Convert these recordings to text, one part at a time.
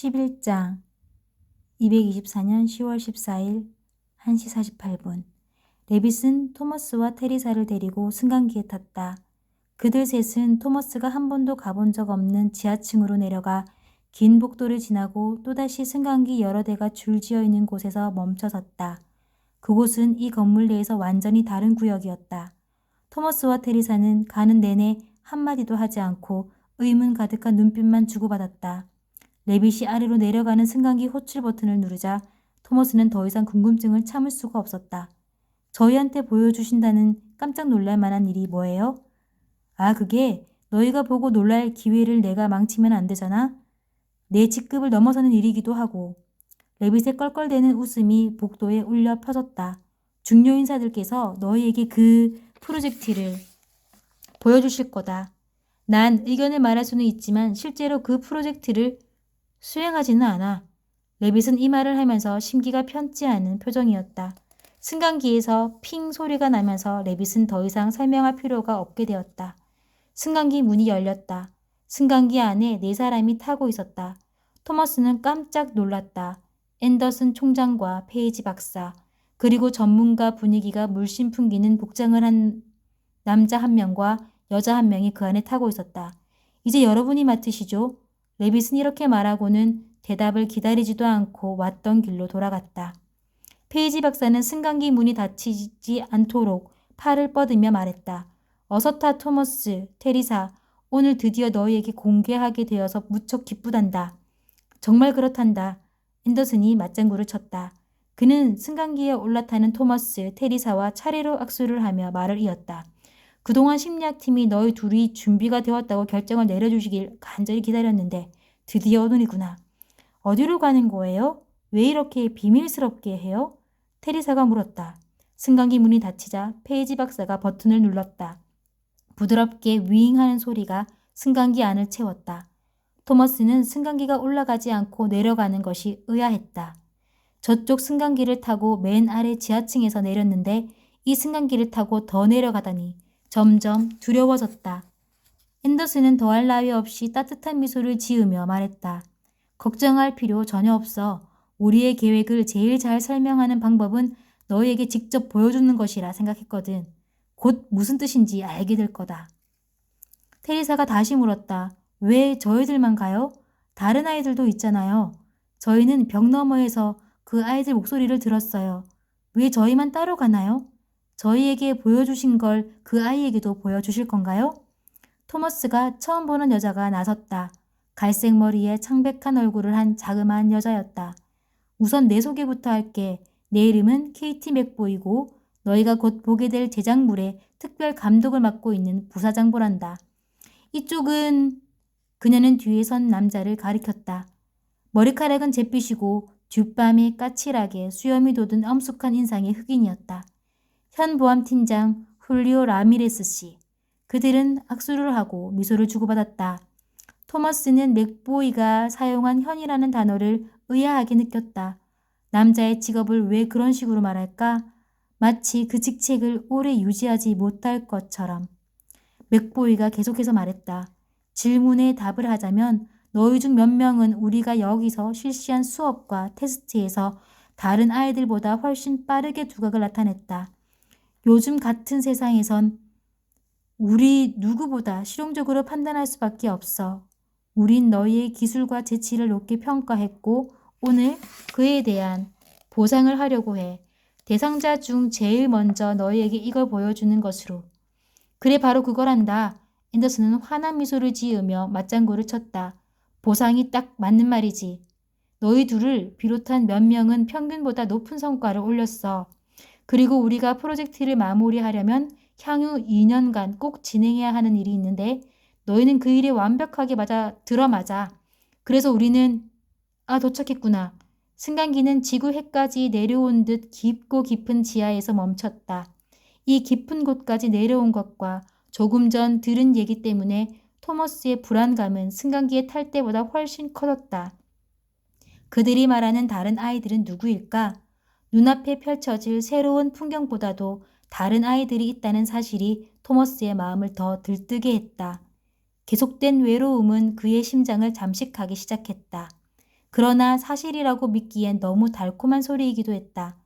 11장 224년 10월 14일 1시 48분 레빗은 토머스와 테리사를 데리고 승강기에 탔다. 그들 셋은 토머스가 한 번도 가본 적 없는 지하층으로 내려가 긴 복도를 지나고 또다시 승강기 여러 대가 줄지어 있는 곳에서 멈춰섰다. 그곳은 이 건물 내에서 완전히 다른 구역이었다. 토머스와 테리사는 가는 내내 한마디도 하지 않고 의문 가득한 눈빛만 주고받았다. 레빗이 아래로 내려가는 승강기 호출 버튼을 누르자 토머스는 더 이상 궁금증을 참을 수가 없었다. 저희한테 보여주신다는 깜짝 놀랄 만한 일이 뭐예요? 아, 그게 너희가 보고 놀랄 기회를 내가 망치면 안 되잖아? 내 직급을 넘어서는 일이기도 하고. 레빗의 껄껄대는 웃음이 복도에 울려 퍼졌다. 중요 인사들께서 너희에게 그 프로젝트를 보여주실 거다. 난 의견을 말할 수는 있지만 실제로 그 프로젝트를 수행하지는 않아. 레빗은 이 말을 하면서 심기가 편치 않은 표정이었다. 승강기에서 핑 소리가 나면서 레빗은 더 이상 설명할 필요가 없게 되었다. 승강기 문이 열렸다. 승강기 안에 네 사람이 타고 있었다. 토머스는 깜짝 놀랐다. 앤더슨 총장과 페이지 박사, 그리고 전문가 분위기가 물씬 풍기는 복장을 한 남자 한 명과 여자 한 명이 그 안에 타고 있었다. 이제 여러분이 맡으시죠? 레빗은 이렇게 말하고는 대답을 기다리지도 않고 왔던 길로 돌아갔다. 페이지 박사는 승강기 문이 닫히지 않도록 팔을 뻗으며 말했다. 어서 타 토머스, 테리사. 오늘 드디어 너희에게 공개하게 되어서 무척 기쁘단다. 정말 그렇단다. 앤더슨이 맞장구를 쳤다. 그는 승강기에 올라타는 토머스, 테리사와 차례로 악수를 하며 말을 이었다. 그동안 심리학팀이 너희 둘이 준비가 되었다고 결정을 내려주시길 간절히 기다렸는데 드디어 오늘이구나. 어디로 가는 거예요? 왜 이렇게 비밀스럽게 해요? 테리사가 물었다. 승강기 문이 닫히자 페이지 박사가 버튼을 눌렀다. 부드럽게 윙하는 소리가 승강기 안을 채웠다. 토머스는 승강기가 올라가지 않고 내려가는 것이 의아했다. 저쪽 승강기를 타고 맨 아래 지하층에서 내렸는데 이 승강기를 타고 더 내려가다니 점점 두려워졌다. 앤더슨은 더할 나위 없이 따뜻한 미소를 지으며 말했다. 걱정할 필요 전혀 없어. 우리의 계획을 제일 잘 설명하는 방법은 너희에게 직접 보여주는 것이라 생각했거든. 곧 무슨 뜻인지 알게 될 거다. 테리사가 다시 물었다. 왜 저희들만 가요? 다른 아이들도 있잖아요. 저희는 벽 너머에서 그 아이들 목소리를 들었어요. 왜 저희만 따로 가나요? 저희에게 보여주신 걸 그 아이에게도 보여주실 건가요? 토머스가 처음 보는 여자가 나섰다. 갈색 머리에 창백한 얼굴을 한 자그마한 여자였다. 우선 내 소개부터 할게. 내 이름은 케이티 맥보이고 너희가 곧 보게 될 제작물의 특별 감독을 맡고 있는 부사장보란다. 이쪽은 그녀는 뒤에 선 남자를 가리켰다. 머리카락은 잿빛이고 뒷밤에 까칠하게 수염이 돋은 엄숙한 인상의 흑인이었다. 현 보안팀장 훌리오 라미레스 씨. 그들은 악수를 하고 미소를 주고받았다. 토머스는 맥보이가 사용한 현이라는 단어를 의아하게 느꼈다. 남자의 직업을 왜 그런 식으로 말할까? 마치 그 직책을 오래 유지하지 못할 것처럼. 맥보이가 계속해서 말했다. 질문에 답을 하자면 너희 중 몇 명은 우리가 여기서 실시한 수업과 테스트에서 다른 아이들보다 훨씬 빠르게 두각을 나타냈다. 요즘 같은 세상에선 우리 누구보다 실용적으로 판단할 수밖에 없어. 우린 너희의 기술과 재치를 높게 평가했고 오늘 그에 대한 보상을 하려고 해. 대상자 중 제일 먼저 너희에게 이걸 보여주는 것으로. 그래 바로 그거란다. 앤더슨은 환한 미소를 지으며 맞장구를 쳤다. 보상이 딱 맞는 말이지. 너희 둘을 비롯한 몇 명은 평균보다 높은 성과를 올렸어. 그리고 우리가 프로젝트를 마무리하려면 향후 2년간 꼭 진행해야 하는 일이 있는데 너희는 그 일에 완벽하게 맞아 들어맞아. 그래서 우리는 아 도착했구나. 승강기는 지구 해까지 내려온 듯 깊고 깊은 지하에서 멈췄다. 이 깊은 곳까지 내려온 것과 조금 전 들은 얘기 때문에 토머스의 불안감은 승강기에 탈 때보다 훨씬 커졌다. 그들이 말하는 다른 아이들은 누구일까? 눈앞에 펼쳐질 새로운 풍경보다도 다른 아이들이 있다는 사실이 토머스의 마음을 더 들뜨게 했다. 계속된 외로움은 그의 심장을 잠식하기 시작했다. 그러나 사실이라고 믿기엔 너무 달콤한 소리이기도 했다.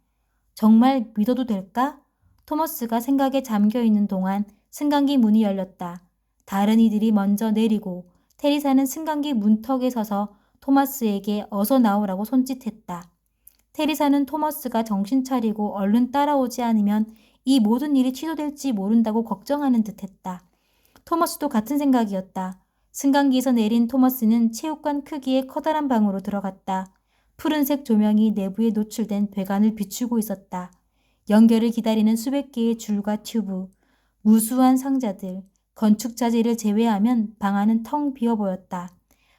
정말 믿어도 될까? 토머스가 생각에 잠겨 있는 동안 승강기 문이 열렸다. 다른 이들이 먼저 내리고 테리사는 승강기 문턱에 서서 토마스에게 어서 나오라고 손짓했다. 테리사는 토머스가 정신 차리고 얼른 따라오지 않으면 이 모든 일이 취소될지 모른다고 걱정하는 듯했다. 토머스도 같은 생각이었다. 승강기에서 내린 토머스는 체육관 크기의 커다란 방으로 들어갔다. 푸른색 조명이 내부에 노출된 배관을 비추고 있었다. 연결을 기다리는 수백 개의 줄과 튜브, 무수한 상자들, 건축 자재를 제외하면 방 안은 텅 비어 보였다.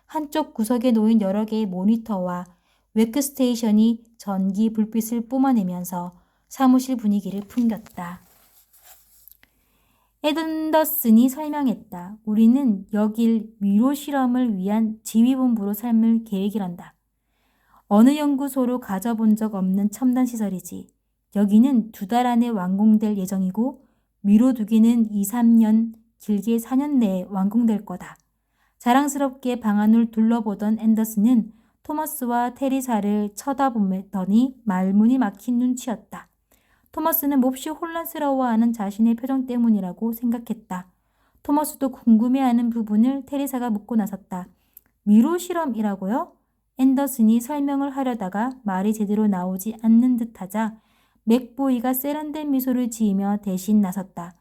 한쪽 구석에 놓인 여러 개의 모니터와 웨크스테이션이 전기 불빛을 뿜어내면서 사무실 분위기를 풍겼다. 에든더슨이 설명했다. 우리는 여길 미로 실험을 위한 지휘본부로 삶을 계획이란다. 어느 연구소로 가져본 적 없는 첨단 시설이지. 여기는 두 달 안에 완공될 예정이고 미로두기는 2, 3년, 길게 4년 내에 완공될 거다. 자랑스럽게 방안을 둘러보던 앤더슨은 토머스와 테리사를 쳐다보더니 말문이 막힌 눈치였다. 토머스는 몹시 혼란스러워하는 자신의 표정 때문이라고 생각했다. 토머스도 궁금해하는 부분을 테리사가 묻고 나섰다. 미로 실험이라고요? 앤더슨이 설명을 하려다가 말이 제대로 나오지 않는 듯하자 맥보이가 세련된 미소를 지으며 대신 나섰다.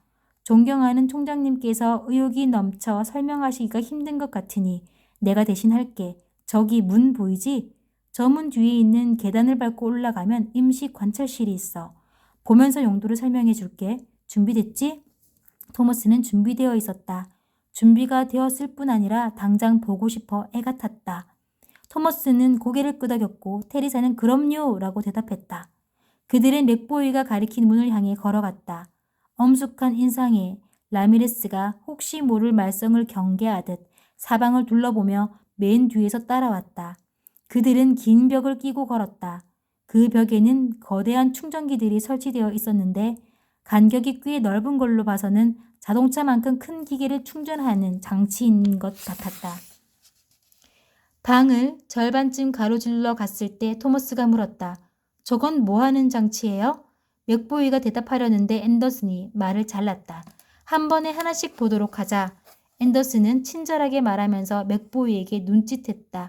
존경하는 총장님께서 의욕이 넘쳐 설명하시기가 힘든 것 같으니 내가 대신 할게. 저기 문 보이지? 저 문 뒤에 있는 계단을 밟고 올라가면 임시 관찰실이 있어. 보면서 용도를 설명해 줄게. 준비됐지? 토머스는 준비되어 있었다. 준비가 되었을 뿐 아니라 당장 보고 싶어 애가 탔다. 토머스는 고개를 끄덕였고 테리사는 그럼요 라고 대답했다. 그들은 맥보이가 가리킨 문을 향해 걸어갔다. 엄숙한 인상에 라미레스가 혹시 모를 말썽을 경계하듯 사방을 둘러보며 맨 뒤에서 따라왔다. 그들은 긴 벽을 끼고 걸었다. 그 벽에는 거대한 충전기들이 설치되어 있었는데 간격이 꽤 넓은 걸로 봐서는 자동차만큼 큰 기계를 충전하는 장치인 것 같았다. 방을 절반쯤 가로질러 갔을 때 토머스가 물었다. 저건 뭐 하는 장치예요? 맥보이가 대답하려는데 앤더슨이 말을 잘랐다. 한 번에 하나씩 보도록 하자. 앤더슨은 친절하게 말하면서 맥보이에게 눈짓했다.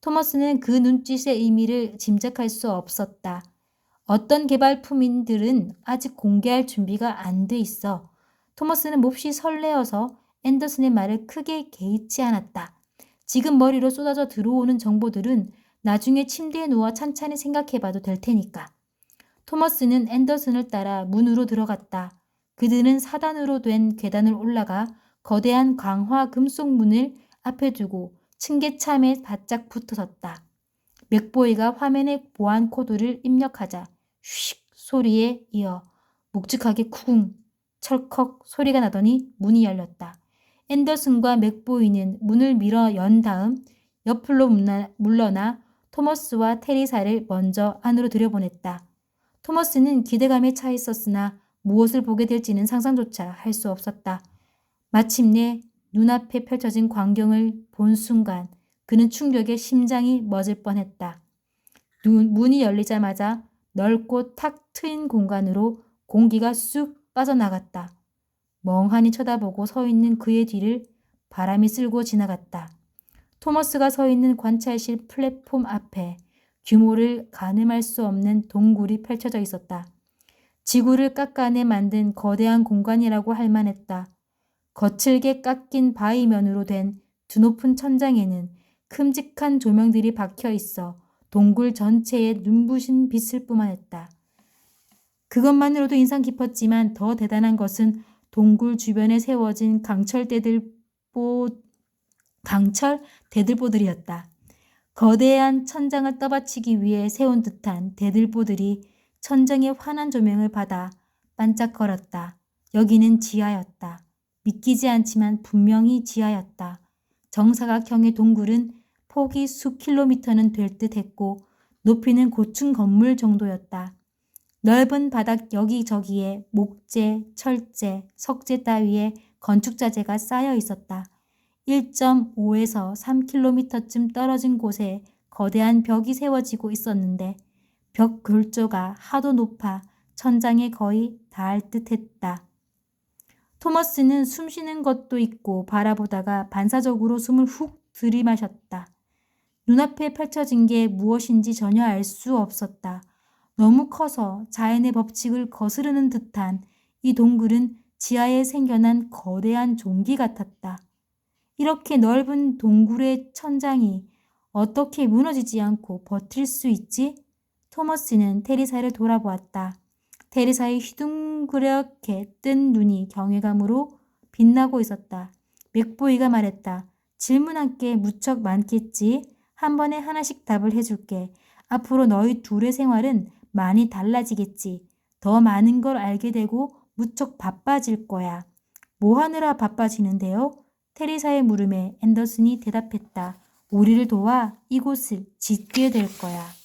토머스는 그 눈짓의 의미를 짐작할 수 없었다. 어떤 개발품인들은 아직 공개할 준비가 안 돼 있어. 토머스는 몹시 설레어서 앤더슨의 말을 크게 개의치 않았다. 지금 머리로 쏟아져 들어오는 정보들은 나중에 침대에 누워 찬찬히 생각해봐도 될 테니까. 토머스는 앤더슨을 따라 문으로 들어갔다. 그들은 사단으로 된 계단을 올라가 거대한 강화 금속 문을 앞에 두고 층계참에 바짝 붙어섰다. 맥보이가 화면에 보안 코드를 입력하자 휙 소리에 이어 묵직하게 쿠궁 철컥 소리가 나더니 문이 열렸다. 앤더슨과 맥보이는 문을 밀어 연 다음 옆으로 물러나 토머스와 테리사를 먼저 안으로 들여보냈다. 토머스는 기대감에 차 있었으나 무엇을 보게 될지는 상상조차 할 수 없었다. 마침내 눈앞에 펼쳐진 광경을 본 순간 그는 충격에 심장이 멎을 뻔했다. 눈, 문이 열리자마자 넓고 탁 트인 공간으로 공기가 쑥 빠져나갔다. 멍하니 쳐다보고 서 있는 그의 뒤를 바람이 쓸고 지나갔다. 토머스가 서 있는 관찰실 플랫폼 앞에 규모를 가늠할 수 없는 동굴이 펼쳐져 있었다. 지구를 깎아내 만든 거대한 공간이라고 할 만했다. 거칠게 깎인 바위면으로 된 드높은 천장에는 큼직한 조명들이 박혀 있어 동굴 전체에 눈부신 빛을 뿜어냈다. 그것만으로도 인상 깊었지만 더 대단한 것은 동굴 주변에 세워진 강철 대들보 강철 대들보들이었다. 거대한 천장을 떠받치기 위해 세운 듯한 대들보들이 천정의 환한 조명을 받아 반짝거렸다. 여기는 지하였다. 믿기지 않지만 분명히 지하였다. 정사각형의 동굴은 폭이 수 킬로미터는 될 듯 했고 높이는 고층 건물 정도였다. 넓은 바닥 여기저기에 목재, 철재, 석재 따위의 건축자재가 쌓여 있었다. 1.5에서 3km쯤 떨어진 곳에 거대한 벽이 세워지고 있었는데 벽 골조가 하도 높아 천장에 거의 닿을 듯 했다. 토머스는 숨 쉬는 것도 있고 바라보다가 반사적으로 숨을 훅 들이마셨다. 눈앞에 펼쳐진 게 무엇인지 전혀 알 수 없었다. 너무 커서 자연의 법칙을 거스르는 듯한 이 동굴은 지하에 생겨난 거대한 종기 같았다. 이렇게 넓은 동굴의 천장이 어떻게 무너지지 않고 버틸 수 있지? 토머스는 테리사를 돌아보았다. 테리사의 휘둥그렇게 뜬 눈이 경외감으로 빛나고 있었다. 맥보이가 말했다. 질문한 게 무척 많겠지. 한 번에 하나씩 답을 해줄게. 앞으로 너희 둘의 생활은 많이 달라지겠지. 더 많은 걸 알게 되고 무척 바빠질 거야. 뭐 하느라 바빠지는데요? 테리사의 물음에 앤더슨이 대답했다. 우리를 도와 이곳을 짓게 될 거야.